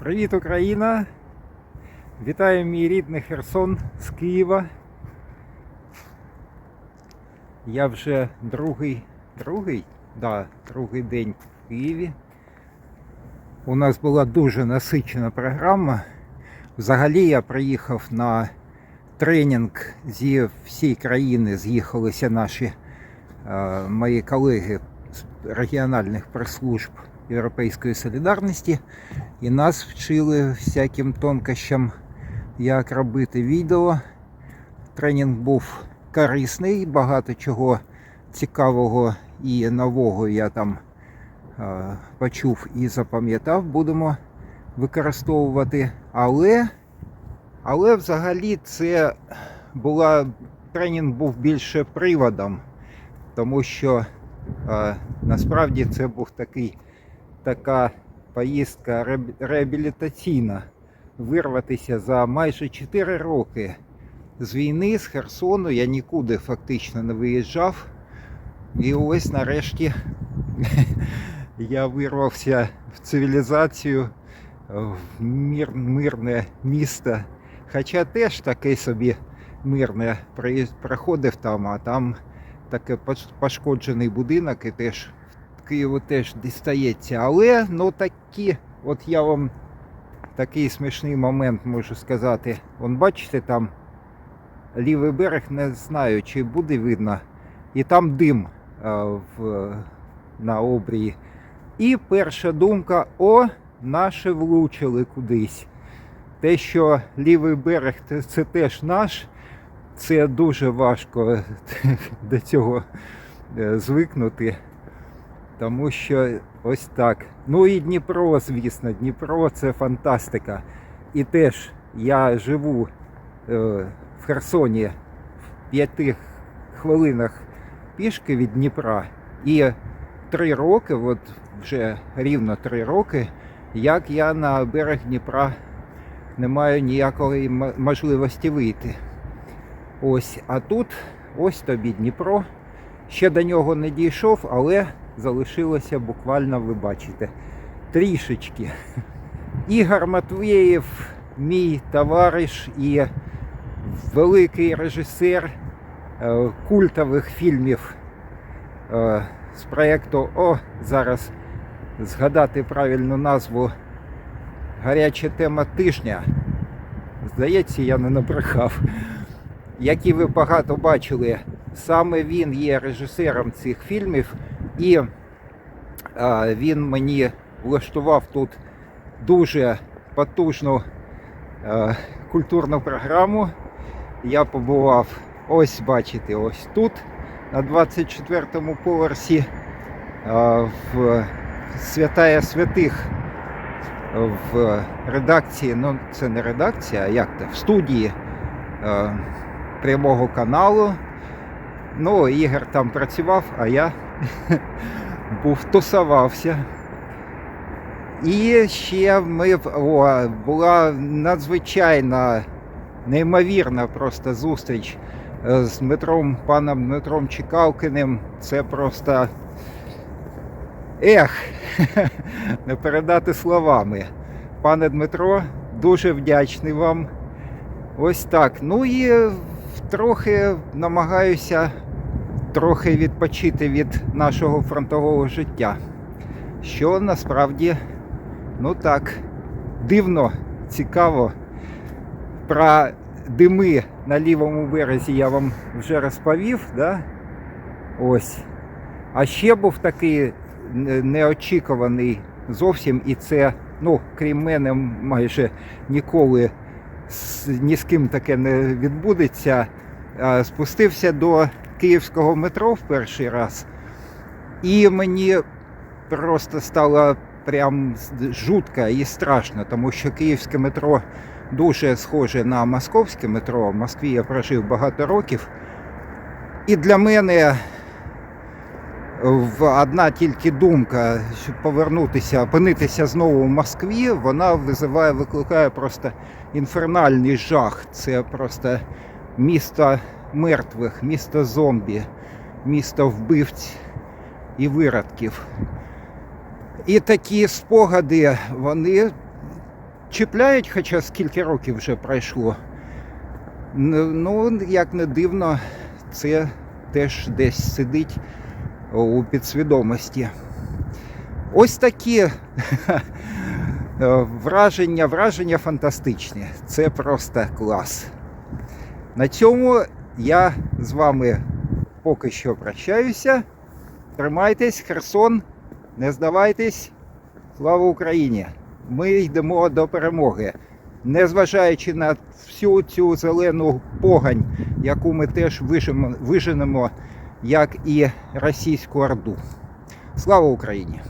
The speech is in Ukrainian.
Привіт, Україна! Вітаю мій рідний Херсон з Києва. Я вже другий, другий, да, другий день в Києві. У нас була дуже насичена програма. Взагалі я приїхав на тренінг зі всієї країни, з'їхалися наші е, мої колеги з регіональних прес-служб Європейської солідарності. І нас вчили всяким тонкощам, як робити відео. Тренінг був корисний, багато чого цікавого і нового я там е, почув і запам'ятав, будемо використовувати. Але, але взагалі це була тренінг був більше приводом, тому що е, насправді це був такий така поїздка реаб- реабілітаційна. Вирватися за майже 4 роки з війни, з Херсону. Я нікуди фактично не виїжджав. І ось нарешті я вирвався в цивілізацію, в мир, мирне місто. Хоча теж таке собі мирне проходив там, а там таке пошкоджений будинок і теж Києву теж дістається. Але ну такі, от я вам такий смішний момент можу сказати. Вон бачите, там лівий берег, не знаю, чи буде видно. І там дим а, в, на обрії. І перша думка: о, наші влучили кудись. Те, що лівий берег це- це теж наш, це дуже важко до цього е, звикнути. Тому що ось так. Ну і Дніпро, звісно, Дніпро це фантастика. І теж я живу е, в Херсоні в п'яти хвилинах пішки від Дніпра. І три роки, от вже рівно три роки, як я на берег Дніпра не маю ніякої можливості вийти. Ось, а тут ось тобі Дніпро. Ще до нього не дійшов, але залишилося буквально, ви бачите, трішечки. Ігор Матвєєв, мій товариш і великий режисер е, культових фільмів е, з проєкту О, зараз згадати правильну назву Гаряча тема тижня. Здається, я не набрехав. Які ви багато бачили, саме він є режисером цих фільмів, і а, він мені влаштував тут дуже потужну е, культурну програму. Я побував ось, бачите, ось тут, на 24-му поверсі е, в Святая Святих в редакції, ну це не редакція, а як то, в студії е, прямого каналу. Ну, Ігор там працював, а я був тусувався. І ще ми о, була надзвичайна, неймовірна просто зустріч е, з Дмитром, паном Дмитром Чекалкиним. Це просто ех, не передати словами. Пане Дмитро, дуже вдячний вам. Ось так. Ну і трохи намагаюся трохи відпочити від нашого фронтового життя. Що насправді, ну так, дивно, цікаво. Про дими на лівому березі я вам вже розповів, да? Ось. А ще був такий неочікуваний зовсім, і це, ну, крім мене, майже ніколи ні з ким таке не відбудеться. Спустився до київського метро в перший раз, і мені просто стало прям жутко і страшно, тому що київське метро дуже схоже на московське метро. В Москві я прожив багато років. І для мене одна тільки думка, щоб повернутися, опинитися знову в Москві, вона визиває, викликає просто інфернальний жах. Це просто місто мертвих, місто зомбі, місто вбивць і виродків. І такі спогади, вони чіпляють, хоча скільки років вже пройшло. Ну, як не дивно, це теж десь сидить у підсвідомості. Ось такі враження, враження фантастичні. Це просто клас. На цьому я з вами поки що прощаюся. Тримайтесь, Херсон, не здавайтесь. Слава Україні! Ми йдемо до перемоги. Незважаючи на всю цю зелену погань, яку ми теж виженемо, як і російську орду. Слава Україні!